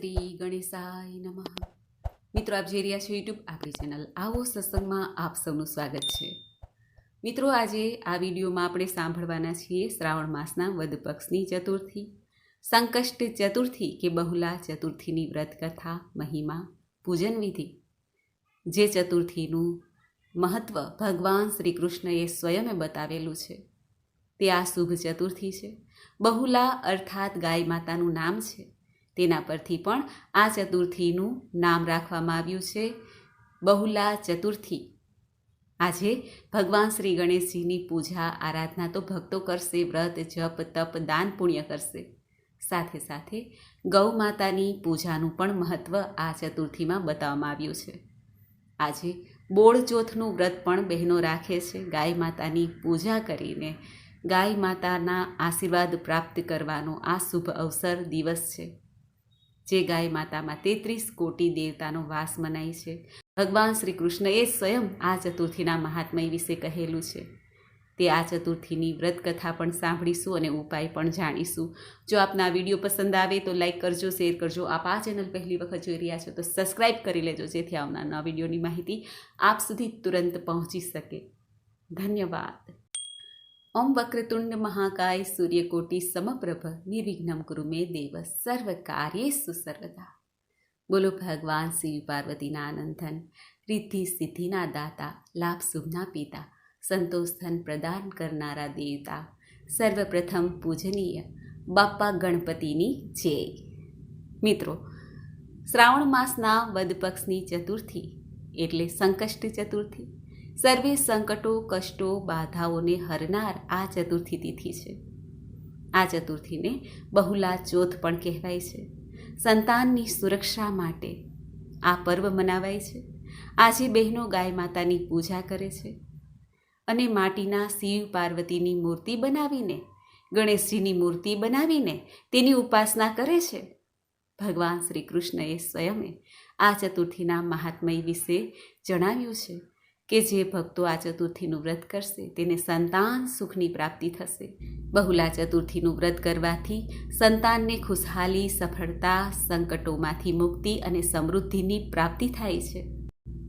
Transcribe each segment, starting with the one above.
શ્રી ગણેશાય નમઃ. મિત્રો, આપ જે રહ્યા છો યુટ્યુબ આપણી ચેનલ આવો સત્સંગમાં આપ સૌનું સ્વાગત છે. મિત્રો, આજે આ વિડીયોમાં આપણે સાંભળવાના છીએ શ્રાવણ માસના વદ પક્ષની ચતુર્થી, સંકષ્ટ ચતુર્થી કે બહુલા ચતુર્થીની વ્રત કથા મહિમા, પૂજન વિધિ. જે ચતુર્થીનું મહત્વ ભગવાન શ્રી કૃષ્ણએ સ્વયં બતાવેલું છે. તે આ શુભ ચતુર્થી છે. બહુલા અર્થાત ગાય માતાનું નામ છે. તેના પરથી પણ આ ચતુર્થીનું નામ રાખવામાં આવ્યું છે. બહુલા ચતુર્થી. આજે ભગવાન શ્રી ગણેશજીની પૂજા, આરાધના તો ભક્તો કરશે, વ્રત, જપ, તપ, દાન પુણ્ય કરશે. સાથે સાથે ગૌ માતાની પૂજાનું પણ મહત્ત્વ આ ચતુર્થીમાં બતાવવામાં આવ્યું છે. આજે બોળચોથનું વ્રત પણ બહેનો રાખે છે. ગાય માતાની પૂજા કરીને ગાય માતાના આશીર્વાદ પ્રાપ્ત કરવાનો આ શુભ અવસર દિવસ છે. જે ગાય માતામાં તેત્રીસ કોટી દેવતાનો વાસ મનાય છે. ભગવાન શ્રી કૃષ્ણએ સ્વયં આ ચતુર્થીના મહાત્મય વિશે કહેલું છે. તે આ ચતુર્થીની વ્રત કથા પણ સાંભળીશું અને ઉપાય પણ જાણીશું. જો આપના વીડિયો પસંદ આવે તો લાઈક કરજો, શેર કરજો. આપ આ ચેનલ પહેલી વખત જોઈ રહ્યા છો તો સબસ્ક્રાઈબ કરી લેજો, જેથી આવનારના વિડીયોની માહિતી આપ સુધી તુરંત પહોંચી શકે. ધન્યવાદ. ઓમ વક્રતુંડ મહાકાય સૂર્યકોટી સમપ્રભ નિર્વિઘ્નમ ગુરુ મે દેવ સર્વ કાર્યેષુ સર્વદા. બોલો ભગવાન શિવ પાર્વતીના આનંદન રિદ્ધિ સિદ્ધિના દાતા, લાભ શુભના પિતા સંતોષધન પ્રદાન કરનારા દેવતા, સર્વપ્રથમ પૂજનીય બાપ્પા ગણપતિની જય. મિત્રો, શ્રાવણ માસના વદ પક્ષની ચતુર્થી એટલે સંકષ્ટ ચતુર્થી. સર્વે સંકટો, કષ્ટો, બાધાઓને હરનાર આ ચતુર્થી તિથિ છે. આ ચતુર્થીને બહુલા ચોથ પણ કહેવાય છે. સંતાનની સુરક્ષા માટે આ પર્વ મનાવાય છે. આજે બહેનો ગાય માતાની પૂજા કરે છે અને માટીના શિવ પાર્વતીની મૂર્તિ બનાવીને, ગણેશજીની મૂર્તિ બનાવીને તેની ઉપાસના કરે છે. ભગવાન શ્રી કૃષ્ણએ સ્વયંએ આ ચતુર્થીના મહાત્મય વિશે જણાવ્યું છે. કે જે ભક્તો આ ચતુર્થીનું વ્રત કરશે તેને સંતાન સુખની પ્રાપ્તિ થશે. બહુલા ચતુર્થીનું વ્રત કરવાથી સંતાનને ખુશહાલી, સફળતા, સંકટોમાંથી મુક્તિ અને સમૃદ્ધિની પ્રાપ્તિ થાય છે.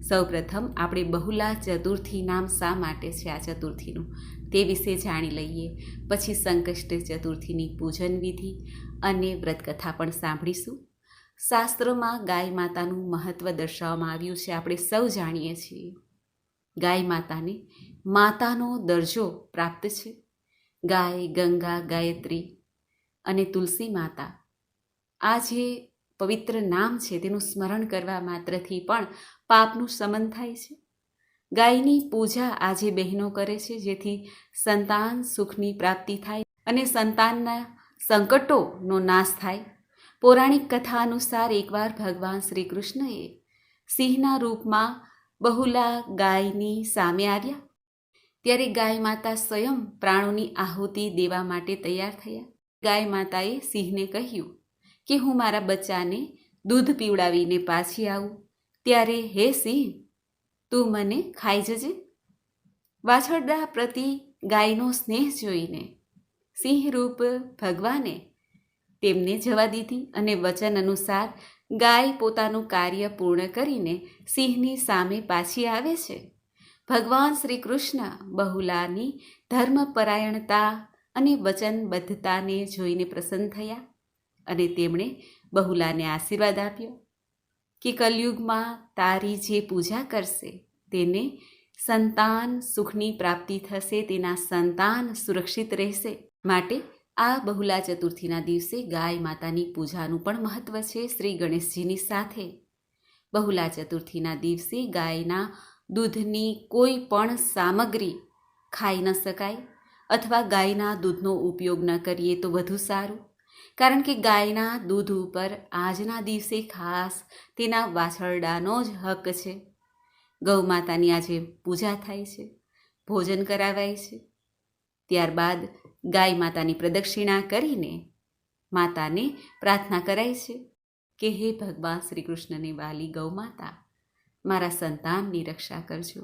સૌપ્રથમ આપણે બહુલા ચતુર્થી નામ શા માટે છે આ ચતુર્થીનું? તે વિશે જાણી લઈએ. પછી સંકષ્ટ ચતુર્થીની પૂજન વિધિ અને વ્રતકથા પણ સાંભળીશું. શાસ્ત્રોમાં ગાય માતાનું મહત્ત્વ દર્શાવવામાં આવ્યું છે, આપણે સૌ જાણીએ છીએ. ગાય માતાને માતાનો દરજ્જો પ્રાપ્ત છે. ગાય, ગંગા, ગાયત્રી અને તુલસી માતા. આ જે પવિત્ર નામ છે તેનું સ્મરણ કરવા માત્રથી પણ પાપનું સમન થાય છે. ગાયની પૂજા આજે બહેનો કરે છે, જેથી સંતાન સુખની પ્રાપ્તિ થાય અને સંતાનના સંકટોનો નાશ થાય. પૌરાણિક કથા અનુસાર એકવાર ભગવાન શ્રી કૃષ્ણએ સિંહના રૂપમાં બહુલા ગાયની સામે આવ્યા. ત્યારે ગાય માતા સ્વયં પ્રાણોની આહુતિ દેવા માટે તૈયાર થયા. ગાય માતાએ સિંહને કહ્યું કે, હું મારા બચ્ચાને દૂધ પીવડાવીને પાછી આવું. ત્યારે, હે સિંહ, તું મને ખાઈ જજે. વાછરડા પ્રતિ ગાયનો સ્નેહ જોઈને સિંહરૂપ ભગવાને તેમને જવા દીધી અને વચન અનુસાર ગાય પોતાનું કાર્ય પૂર્ણ કરીને સિંહની સામે પાછી આવે છે. ભગવાન શ્રી કૃષ્ણ બહુલાની ધર્મપરાયણતા અને વચનબદ્ધતાને જોઈને પ્રસન્ન થયા અને તેમણે બહુલાને આશીર્વાદ આપ્યો કે કલયુગમાં તારી જે પૂજા કરશે તેને સંતાન સુખની પ્રાપ્તિ થશે, તેના સંતાન સુરક્ષિત રહેશે માટે આ બહુલા ચતુર્થીના દિવસે ગાય માતાની પૂજાનું પણ મહત્વ છે શ્રી ગણેશજીની સાથે. બહુલા ચતુર્થીના દિવસે ગાયના દૂધની કોઈ પણ સામગ્રી ખાઈ ન શકાય અથવા ગાયના દૂધનો ઉપયોગ ન કરીએ તો વધુ સારું. કારણ કે ગાયના દૂધ ઉપર આજના દિવસે ખાસ તેના વાછરડાનો જ હક છે. ગૌ માતાની આજે પૂજા થાય છે, ભોજન કરાવાય છે. ત્યારબાદ ગાય માતાની પ્રદક્ષિણા કરીને માતાને પ્રાર્થના કરાય છે કે હે ભગવાન શ્રી કૃષ્ણની વાલી ગૌ માતા, મારા સંતાનની રક્ષા કરજો.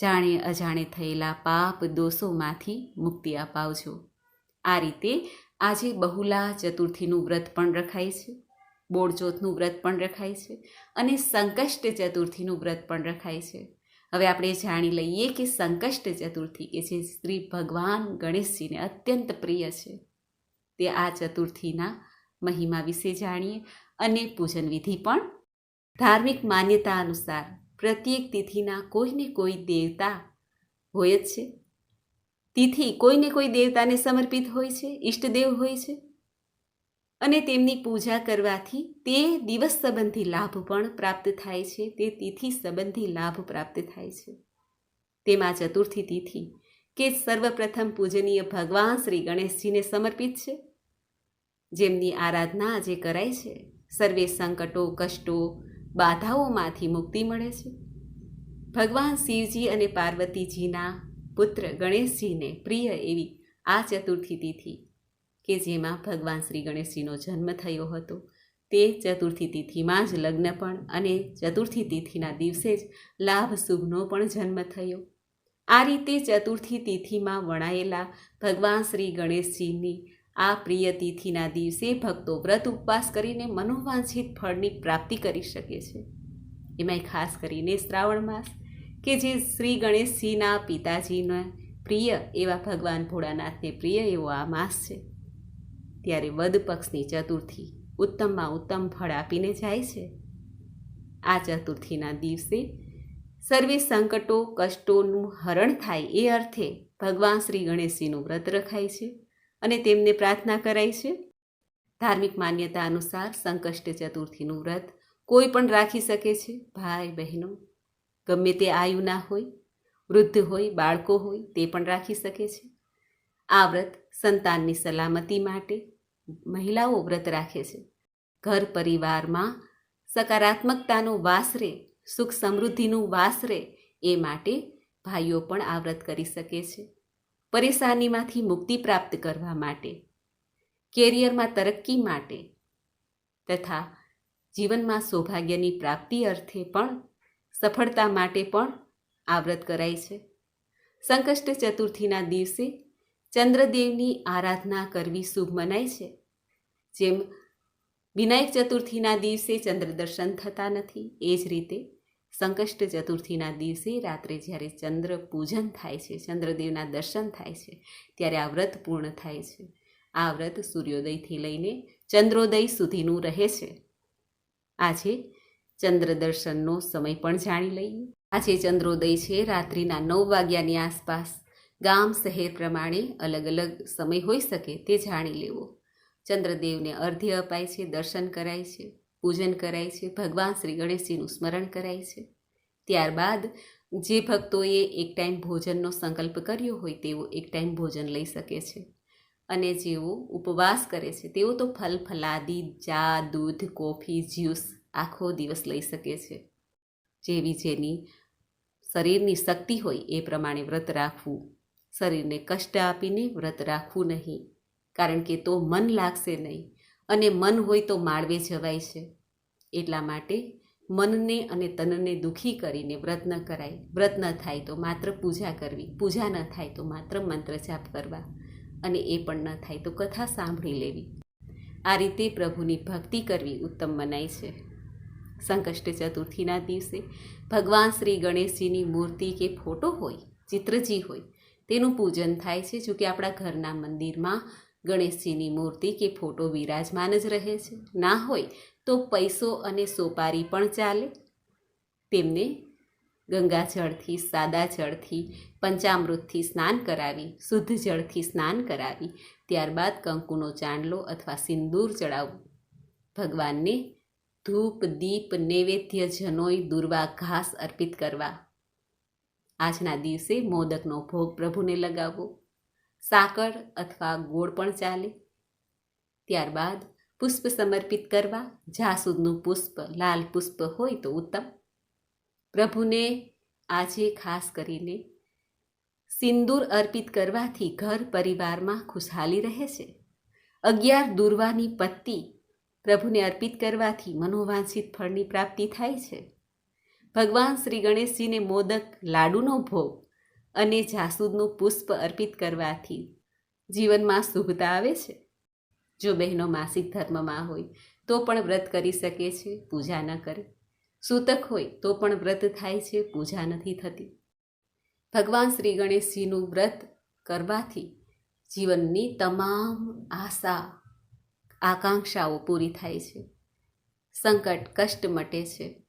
જાણે અજાણે થયેલા પાપ દોષોમાંથી મુક્તિ અપાવજો. આ રીતે આજે બહુલા ચતુર્થીનું વ્રત પણ રખાય છે બોળચોથનું વ્રત પણ રખાય છે અને સંકષ્ટ ચતુર્થીનું વ્રત પણ રખાય છે. હવે આપણે જાણી લઈએ કે સંકષ્ટ ચતુર્થી કે જે શ્રી ભગવાન ગણેશજીને અત્યંત પ્રિય છે, તે આ ચતુર્થીના મહિમા વિશે જાણીએ અને પૂજન વિધિ પણ. ધાર્મિક માન્યતા અનુસાર પ્રત્યેક તિથિના કોઈને કોઈ દેવતા હોય જ છે. તિથિ કોઈને કોઈ દેવતાને સમર્પિત હોય છે, ઈષ્ટદેવ હોય છે અને તેમની પૂજા કરવાથી તે દિવસ સંબંધી લાભ પણ પ્રાપ્ત થાય છે. તે તિથિ સંબંધી લાભ પ્રાપ્ત થાય છે. તેમાં ચતુર્થી તિથિ, કે સર્વપ્રથમ પૂજનીય ભગવાન શ્રી ગણેશજીને સમર્પિત છે. જેમની આરાધના આજે કરાય છે. સર્વે સંકટો, કષ્ટો, બાધાઓમાંથી મુક્તિ મળે છે. ભગવાન શિવજી અને પાર્વતીજીના પુત્ર ગણેશજીને પ્રિય એવી આ ચતુર્થી તિથિ કે જેમાં ભગવાન શ્રી ગણેશજીનો જન્મ થયો હતો. તે ચતુર્થી તિથિમાં જ લગ્ન પણ અને ચતુર્થી તિથિના દિવસે જ લાભ શુભનો પણ જન્મ થયો. આ રીતે ચતુર્થી તિથિમાં વણાયેલા ભગવાન શ્રી ગણેશજીની આ પ્રિય તિથિના દિવસે ભક્તો વ્રત ઉપવાસ કરીને મનોવાંછિત ફળની પ્રાપ્તિ કરી શકે છે. એમાંય ખાસ કરીને શ્રાવણ માસ, કે જે શ્રી ગણેશજીના પિતાજીના પ્રિય એવા ભગવાન ભોળાનાથને પ્રિય એવો આ માસ છે. ત્યારે વદ પક્ષની ચતુર્થી ઉત્તમમાં ઉત્તમ ફળ આપીને જાય છે. આ ચતુર્થીના દિવસે સર્વે સંકટો, કષ્ટોનું હરણ થાય એ અર્થે ભગવાન શ્રી ગણેશજીનું વ્રત રખાય છે અને તેમને પ્રાર્થના કરાય છે. ધાર્મિક માન્યતા અનુસાર સંકષ્ટ ચતુર્થીનું વ્રત કોઈ પણ રાખી શકે છે. ભાઈ બહેનો, ગમે તે આયુના હોય, વૃદ્ધ હોય, બાળકો હોય તે પણ રાખી શકે છે. આ વ્રત સંતાનની સલામતી માટે મહિલાઓ વ્રત રાખે છે. ઘર પરિવારમાં સકારાત્મકતાનો વાસ રહે સુખ સમૃદ્ધિનું વાસ રહે એ માટે ભાઈઓ પણ આ વ્રત કરી શકે છે. પરેશાનીમાંથી મુક્તિ પ્રાપ્ત કરવા માટે, કેરિયરમાં તરક્કી માટે તથા જીવનમાં સૌભાગ્યની પ્રાપ્તિ અર્થે પણ સફળતા માટે પણ આ વ્રત કરાય છે. સંકષ્ટ ચતુર્થીના દિવસે ચંદ્રદેવની આરાધના કરવી શુભ મનાય છે. જેમ વિનાયક ચતુર્થીના દિવસે ચંદ્ર દર્શન થતા નથી, એ જ રીતે સંકષ્ટ ચતુર્થીના દિવસે રાત્રે જ્યારે ચંદ્ર પૂજન થાય છે, ચંદ્રદેવના દર્શન થાય છે, ત્યારે આ વ્રત પૂર્ણ થાય છે. આ વ્રત સૂર્યોદયથી લઈને ચંદ્રોદય સુધીનું રહે છે. આજે ચંદ્ર દર્શનનો સમય પણ જાણી લઈએ. આજે ચંદ્રોદય છે રાત્રિના નવ વાગ્યાની આસપાસ. ગામ શહેર પ્રમાણે અલગ અલગ સમય હોઈ શકે તે જાણી લેવો. ચંદ્રદેવને અર્ધ્ય અપાય છે, દર્શન કરાય છે, પૂજન કરાય છે, ભગવાન શ્રી ગણેશજીનું સ્મરણ કરાય છે. ત્યારબાદ જે ભક્તોએ એક ટાઈમ ભોજનનો સંકલ્પ કર્યો હોય તેઓ એક ટાઈમ ભોજન લઈ શકે છે. અને જેઓ ઉપવાસ કરે છે, તેઓ તો ફલ, ફલાદી, ચા, દૂધ, કોફી, જ્યુસ આખો દિવસ લઈ શકે છે. જેવી જેની શરીરની શક્તિ હોય એ પ્રમાણે વ્રત રાખવું શરીરને કષ્ટ આપીને વ્રત રાખવું નહીં, કારણ કે તો મન લાગશે નહીં અને મન હોય તો માળવે જવાય છે. એટલા માટે મનને અને તનને દુઃખી કરીને વ્રત ન કરાય. વ્રત ન થાય તો માત્ર પૂજા કરવી, પૂજા ન થાય તો માત્ર મંત્ર જાપ કરવા અને એ પણ ન થાય તો કથા સાંભળી લેવી. આ રીતે પ્રભુની ભક્તિ કરવી ઉત્તમ મનાય છે. સંકષ્ટ ચતુર્થીના દિવસે ભગવાન શ્રી ગણેશજીની મૂર્તિ કે ફોટો હોય, ચિત્રજી હોય તેનું પૂજન થાય છે જો કે આપણા ઘરના મંદિરમાં ગણેશજીની મૂર્તિ કે ફોટો વિરાજમાન જ રહે છે. ના હોય તો પૈસો અને સોપારી પણ ચાલે. તેમને ગંગા જળથી સાદા જળથી, પંચામૃતથી સ્નાન કરાવી, શુદ્ધ જળથી સ્નાન કરાવી, ત્યારબાદ કંકુનો ચાંદલો અથવા સિંદૂર ચડાવવું. ભગવાનને ધૂપ, દીપ, નૈવેદ્ય જનોય દુર્વા, ઘાસ અર્પિત કરવા. આજના દિવસે મોદકનો ભોગ પ્રભુને લગાવવો સાકર અથવા ગોળ પણ ચાલે. ત્યારબાદ પુષ્પ સમર્પિત કરવા જાસૂદનું પુષ્પ, લાલ પુષ્પ હોય તો ઉત્તમ. પ્રભુને આજે ખાસ કરીને સિંદૂર અર્પિત કરવાથી ઘર પરિવારમાં ખુશહાલી રહે છે. અગિયાર દુર્વાની પત્તી પ્રભુને અર્પિત કરવાથી મનોવાંછિત ફળની પ્રાપ્તિ થાય છે. ભગવાન શ્રી ગણેશજીને મોદક લાડુનો ભોગ અને જાસૂદનું પુષ્પ અર્પિત કરવાથી જીવનમાં શુભતા આવે છે. જો બહેનો માસિક ધર્મમાં હોય, તો પણ વ્રત કરી શકે છે, પૂજા ન કરે. સૂતક હોય, તો પણ વ્રત થાય છે, પૂજા નથી થતી. ભગવાન શ્રી ગણેશજીનું વ્રત કરવાથી જીવનની તમામ આશા, આકાંક્ષાઓ પૂરી થાય છે. સંકટ, કષ્ટ મટે છે.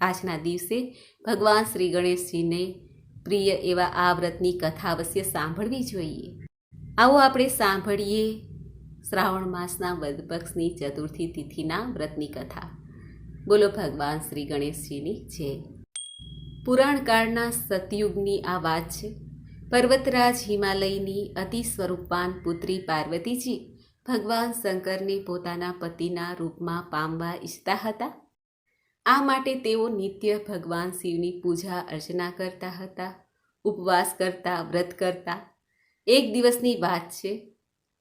આજના દિવસે ભગવાન શ્રી ગણેશજીને પ્રિય એવા આ વ્રતની કથા અવશ્ય સાંભળવી જોઈએ. આવો આપણે સાંભળીએ શ્રાવણ માસના વદ પક્ષની ચતુર્થી તિથિના વ્રતની કથા. બોલો ભગવાન શ્રી ગણેશજીની જય. પુરાણકાળના સતયુગની આ વાત છે. પર્વતરાજ હિમાલયની અતિ સ્વરૂપવાન પુત્રી પાર્વતીજી ભગવાન શંકરને પોતાના પતિના રૂપમાં પામવા ઈચ્છતા હતા. આ માટે તેઓ નિત્ય ભગવાન શિવની પૂજા અર્ચના કરતા હતા, ઉપવાસ કરતા, વ્રત કરતા. એક દિવસની વાત છે.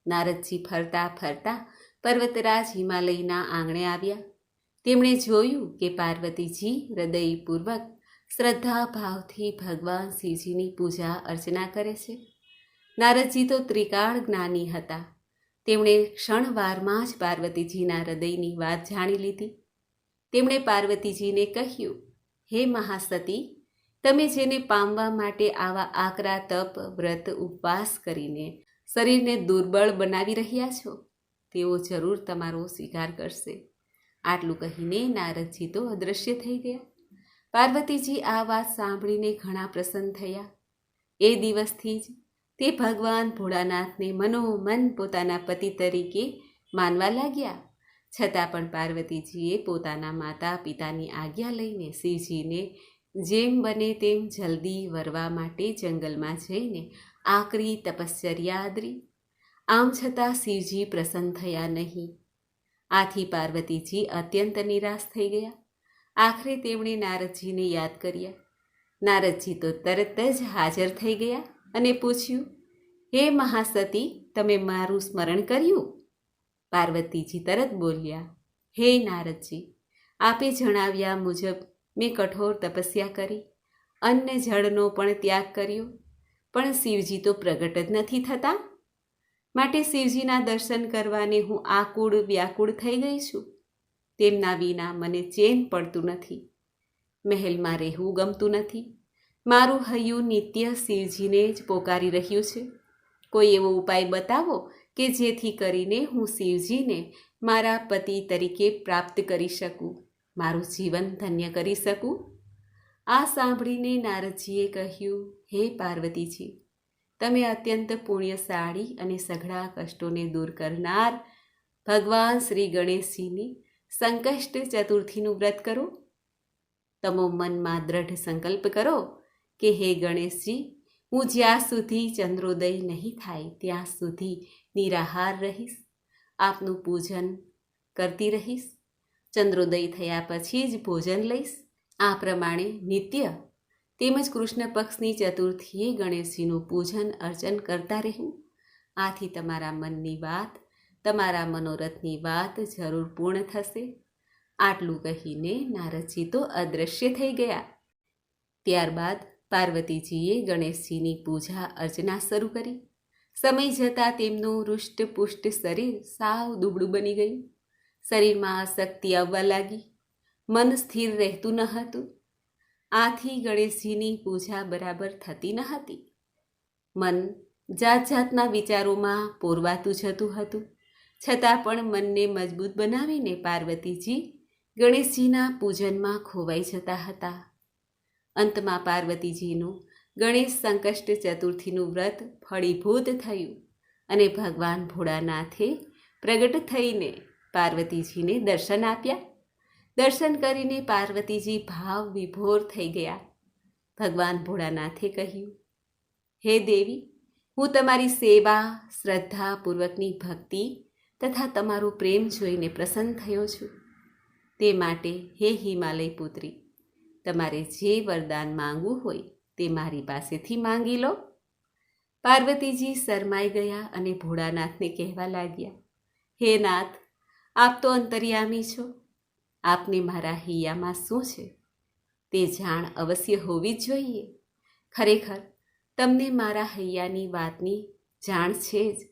નારદજી ફરતા ફરતા પર્વતરાજ હિમાલયના આંગણે આવ્યા. તેમણે જોયું કે પાર્વતીજી હૃદયપૂર્વક શ્રદ્ધા ભાવથી ભગવાન શિવજીની પૂજા અર્ચના કરે છે. નારદજી તો ત્રિકાળ જ્ઞાની હતા. તેમણે ક્ષણવારમાં જ પાર્વતીજીના હૃદયની વાત જાણી લીધી. તેમણે પાર્વતીજીને કહ્યું, હે મહાસતી, તમે જેને પામવા માટે આવા આકરા તપ, વ્રત, ઉપવાસ કરીને શરીરને દુર્બળ બનાવી રહ્યા છો, તેઓ જરૂર તમારો સ્વીકાર કરશે. આટલું કહીને નારદજી તો અદૃશ્ય થઈ ગયા. પાર્વતીજી આ વાત સાંભળીને ઘણા પ્રસન્ન થયા. એ દિવસથી જ તે ભગવાન ભોળાનાથને મનોમન પોતાના પતિ તરીકે માનવા લાગ્યા. છતાં પણ પાર્વતીજીએ પોતાના માતા પિતાની આજ્ઞા લઈને શિવજીને જેમ બને તેમ જલ્દી વરવા માટે જંગલમાં જઈને આકરી, તપશ્ચર્યા આદરી. આમ છતાં શિવજી પ્રસન્ન થયા નહીં. આથી પાર્વતીજી અત્યંત નિરાશ થઈ ગયા. આખરે તેમણે નારદજીને યાદ કર્યા. નારદજી તો તરત જ હાજર થઈ ગયા અને પૂછ્યું, હે મહાસતી, તમે મારું સ્મરણ કર્યું? પાર્વતીજી તરત બોલ્યા, હે નારદજી, આપે જણાવ્યા મુજબ મેં કઠોર તપસ્યા કરી, અન્ન જળનો પણ ત્યાગ કર્યો, પણ શિવજી તો પ્રગટ જ નથી થતા. માટે શિવજીના દર્શન કરવાને હું આકુળ વ્યાકુળ થઈ ગઈ છું. તેમના વિના મને ચેન પડતું નથી, મહેલમાં રહેવું ગમતું નથી. મારું હૈયું નિત્ય શિવજીને જ પોકારી રહ્યું છે. કોઈ એવો ઉપાય બતાવો કે જેથી કરીને હું શિવજીને મારા પતિ તરીકે પ્રાપ્ત કરી શકું, મારું જીવન ધન્ય કરી શકું? આ સાંભળીને નારદજીએ કહ્યું, હે પાર્વતીજી, તમે અત્યંત પુણ્યશાળી અને સઘળા કષ્ટોને દૂર કરનાર ભગવાન શ્રી ગણેશજીની સંકષ્ટ ચતુર્થીનું વ્રત કરો. તમો મનમાં દ્રઢ સંકલ્પ કરો કે, હે ગણેશજી હું જ્યાં સુધી ચંદ્રોદય નહીં થાય, ત્યાં સુધી નિરાહાર રહીશ. આપનું પૂજન કરતી રહીશ. ચંદ્રોદય થયા પછી જ ભોજન લઈશ. આ પ્રમાણે નિત્ય તેમજ કૃષ્ણ પક્ષની ચતુર્થીએ ગણેશજીનું પૂજન અર્ચન કરતા રહેવું. આથી તમારા મનની વાત, તમારા મનોરથની વાત જરૂર પૂર્ણ થશે. આટલું કહીને નારદજી તો અદૃશ્ય થઈ ગયા. ત્યારબાદ પાર્વતીજીએ ગણેશજીની પૂજા અર્ચના શરૂ કરી. સમય જતાં તેમનું હૃષ્ટપુષ્ટ શરીર સાવ દુબળું બની ગયું. શરીરમાં શક્તિ આવવા લાગી. મન સ્થિર રહેતું ન હતું. આથી ગણેશજીની પૂજા બરાબર થતી ન હતી. મન જાત જાતના વિચારોમાં પોરવાતું જતું હતું. છતાં પણ મનને મજબૂત બનાવીને પાર્વતીજી ગણેશજીના પૂજનમાં ખોવાઈ જતા હતા. અંતમાં પાર્વતીજીનું ગણેશ સંકષ્ટ ચતુર્થીનું વ્રત ફળીભૂત થયું અને ભગવાન ભોળાનાથે પ્રગટ થઈને પાર્વતીજીને દર્શન આપ્યા. દર્શન કરીને પાર્વતીજી ભાવ વિભોર થઈ ગયા. ભગવાન ભોળાનાથે કહ્યું, હે દેવી, હું તમારી સેવા શ્રદ્ધાપૂર્વકની ભક્તિ તથા તમારો પ્રેમ જોઈને પ્રસન્ન થયો છું. તે માટે હે હિમાલય પુત્રી તમારે જે વરદાન માંગવું હોય તે મારી પાસેથી માંગી લો. પાર્વતીજી શરમાઈ ગયા અને ભોળાનાથને કહેવા લાગ્યા, હે નાથ, આપ તો અંતર્યામી છો. આપને મારા હૈયામાં શું છે? તે જાણ અવશ્ય હોવી જ જોઈએ. ખરેખર, તમને મારા હૈયાની વાતની જાણ છે જ.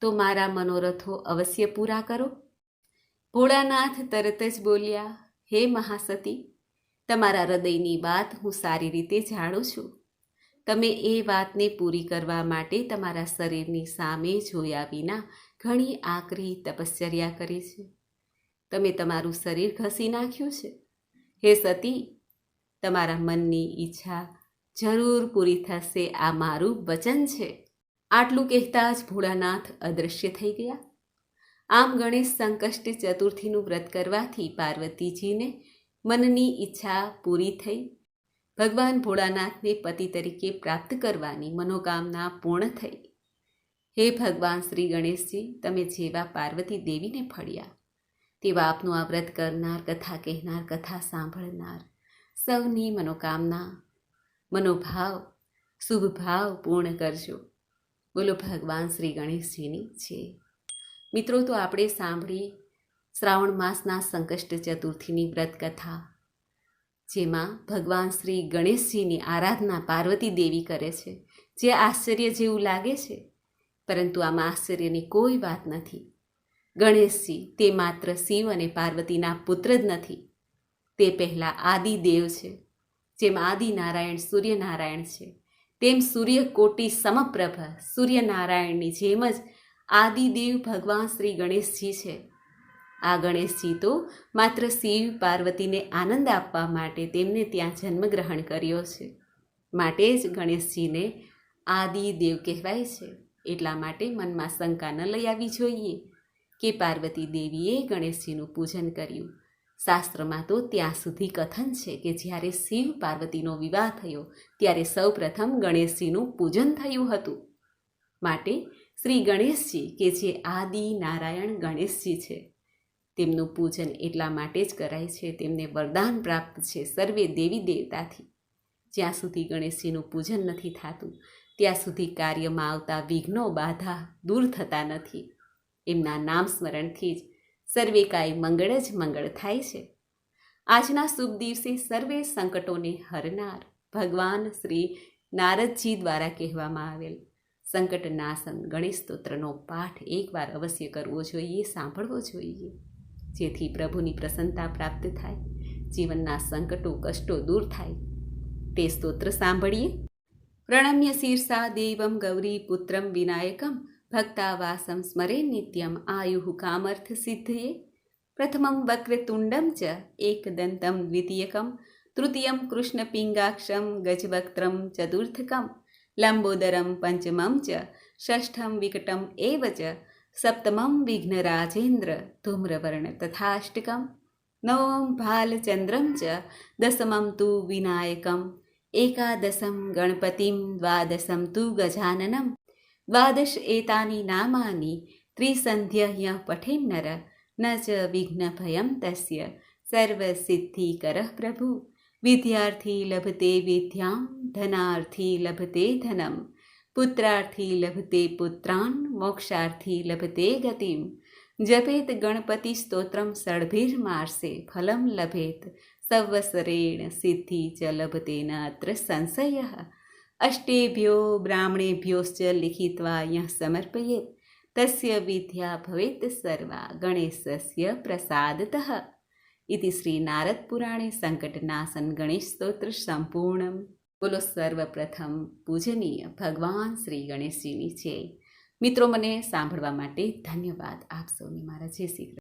તો મારા મનોરથો અવશ્ય પૂરા કરો. ભોળાનાથ તરત જ બોલ્યા, હે મહાસતી તમારા હૃદયની વાત હું સારી રીતે જાણું છું. તમે એ વાતને પૂરી કરવા માટે તમારા શરીરની સામે જોયા વિના ઘણી આકરી તપશ્ચર્યા કરી છે. તમે તમારું શરીર ઘસી નાખ્યું છે. હે સતી, તમારા મનની ઈચ્છા જરૂર પૂરી થશે, આ મારું વચન છે. આટલું કહેતા જ ભોળાનાથ અદૃશ્ય થઈ ગયા. આમ ગણેશ સંકષ્ટ ચતુર્થીનું વ્રત કરવાથી પાર્વતીજીને મનની ઈચ્છા પૂરી થઈ. ભગવાન ભોળાનાથને પતિ તરીકે પ્રાપ્ત કરવાની મનોકામના પૂર્ણ થઈ. હે ભગવાન શ્રી ગણેશજી, તમે જેવા પાર્વતી દેવીને ફળ્યા. તેવા આપનું આ વ્રત કરનાર, કથા કહેનાર, કથા સાંભળનાર સૌની મનોકામના, મનોભાવ, શુભ ભાવ પૂર્ણ કરજો. બોલો ભગવાન શ્રી ગણેશજીની છે. મિત્રો, તો આપણે સાંભળી શ્રાવણ માસના સંકષ્ટ ચતુર્થીની વ્રતકથા, જેમાં ભગવાન શ્રી ગણેશજીની આરાધના પાર્વતી દેવી કરે છે. જે આશ્ચર્ય જેવું લાગે છે, પરંતુ આમાં આશ્ચર્યની કોઈ વાત નથી. ગણેશજી તે માત્ર શિવ અને પાર્વતીના પુત્ર જ નથી, તે પહેલાં આદિદેવ છે, જેમ આદિનારાયણ સૂર્યનારાયણ છે, તેમ સૂર્યકોટી સમપ્રભ સૂર્યનારાયણની જેમ જ આદિદેવ ભગવાન શ્રી ગણેશજી છે. આ ગણેશજી તો માત્ર શિવ પાર્વતીને આનંદ આપવા માટે તેમને ત્યાં જન્મગ્રહણ કર્યો છે. માટે જ ગણેશજીને આદિદેવ કહેવાય છે. એટલા માટે મનમાં શંકા ન લઈ આવવી જોઈએ કે પાર્વતી દેવીએ ગણેશજીનું પૂજન કર્યું. શાસ્ત્રમાં તો ત્યાં સુધી કથન છે કે જ્યારે શિવ પાર્વતીનો વિવાહ થયો ત્યારે સૌ પ્રથમ ગણેશજીનું પૂજન થયું હતું. માટે શ્રી ગણેશજી કે જે આદિ નારાયણ ગણેશજી છે. તેમનું પૂજન એટલા માટે જ કરાય છે, તેમને વરદાન પ્રાપ્ત છે સર્વે દેવી દેવતાથી. જ્યાં સુધી ગણેશજીનું પૂજન નથી થતું, ત્યાં સુધી કાર્યમાં આવતા વિઘ્નો બાધા દૂર થતા નથી. એમના નામ સ્મરણથી જ સર્વે કાંઈ મંગળ જ મંગળ થાય છે. આજના શુભ દિવસે સર્વે સંકટોને હરનાર ભગવાન શ્રી નારદજી દ્વારા કહેવામાં આવેલ. સંકટનાશન ગણેશ સ્તોત્રનો પાઠ એકવાર અવશ્ય કરવો જોઈએ, સાંભળવો જોઈએ. જેથી પ્રભુની પ્રસન્નતા પ્રાપ્ત થાય, જીવનના સંકટો, કષ્ટો દૂર થાય. તે સ્તોત્ર સાંભળીએ. પ્રણમ્ય શીર્ષા દેવમ ગૌરી પુત્રમ વિનાયકમ, ભક્તાવાસમ સ્મરે નિત્યમ આયુ કામર્થ સિદ્ધયે. પ્રથમમ વક્રતુંડમ ચ એકદંતમ દ્વિતીયકમ, તૃતીયમ કૃષ્ણપિંગાક્ષમ ગજવક્ત્રમ ચતુર્થકમ, લંબોદરમ પંચમમ ચ, ષષ્ઠમ વિકટમ એવ ચ સપ્તમમ વિઘ્નરાજેન્દ્ર ધૂમ્રવર્ણ તથાષ્ટકમ નવમ ભાલચંદ્રમ ચ દસમમ તુ વિનાયકમ એકાદશમ ગણપતિમ દ્વાદશમ તુ ગજાનનમ દ્વાદશ એતાની નામાની ત્રિસંધ્ય પઠેન્નર ન ચ વિઘ્નભયમ તસ્ય સર્વસિદ્ધિકર પ્રભુ વિદ્યાર્થી લભતે વિદ્યામ ધનાર્થી લભતે ધનમ પુત્રાર્થી લભતે પુત્રાન, મોક્ષાર્થી લભતે ગતિમ. જપેત ગણપતિ સ્તોત્રમ સડભિર્માર્શે ફલમ લભેત. સવસરેણ સિદ્ધિ ચ લભતે નાત્ર સંશય. અષ્ટેભ્યો બ્રાહ્મણેભ્યોશ્ચ લિખિત્વા યહ સમર્પયેત. તસ્ય વિદ્યા ભવેત સર્વા ગણેશસ્ય પ્રસાદતઃ. ઇતિ શ્રી નારદ પુરાણે ગણેશ સ્તોત્ર સંપૂર્ણમ બોલો સર્વપ્રથમ પૂજનીય ભગવાન શ્રી ગણેશજીની છે મિત્રો, મને સાંભળવા માટે ધન્યવાદ. આપ સૌની મારા જય શ્રી